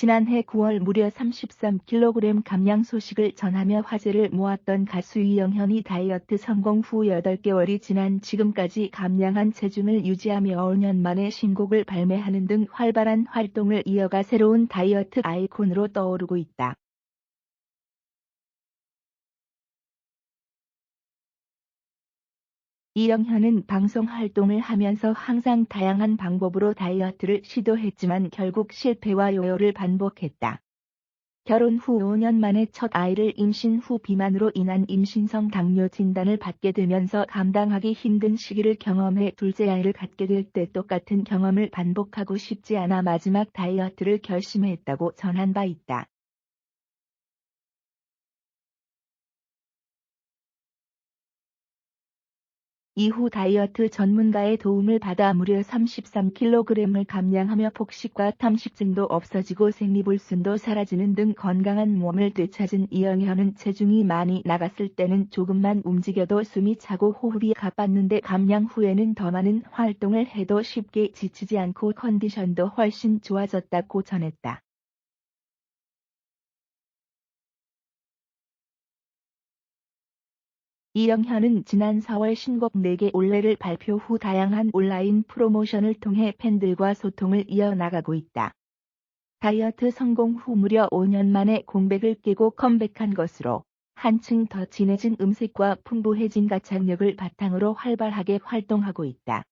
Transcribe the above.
지난해 9월 무려 33kg 감량 소식을 전하며 화제를 모았던 가수 이영현이 다이어트 성공 후 8개월이 지난 지금까지 감량한 체중을 유지하며 5년 만에 신곡을 발매하는 등 활발한 활동을 이어가 새로운 다이어트 아이콘으로 떠오르고 있다. 이영현은 방송 활동을 하면서 항상 다양한 방법으로 다이어트를 시도했지만 결국 실패와 요요를 반복했다. 결혼 후 5년 만에 첫 아이를 임신 후 비만으로 인한 임신성 당뇨 진단을 받게 되면서 감당하기 힘든 시기를 경험해 둘째 아이를 갖게 될 때 똑같은 경험을 반복하고 싶지 않아 마지막 다이어트를 결심했다고 전한 바 있다. 이후 다이어트 전문가의 도움을 받아 무려 33kg을 감량하며 폭식과 탐식증도 없어지고 생리불순도 사라지는 등 건강한 몸을 되찾은 이영현은 체중이 많이 나갔을 때는 조금만 움직여도 숨이 차고 호흡이 가빴는데 감량 후에는 더 많은 활동을 해도 쉽게 지치지 않고 컨디션도 훨씬 좋아졌다고 전했다. 이영현은 지난 4월 신곡 4개 올레를 발표 후 다양한 온라인 프로모션을 통해 팬들과 소통을 이어나가고 있다. 다이어트 성공 후 무려 5년 만에 공백을 깨고 컴백한 것으로 한층 더 진해진 음색과 풍부해진 가창력을 바탕으로 활발하게 활동하고 있다.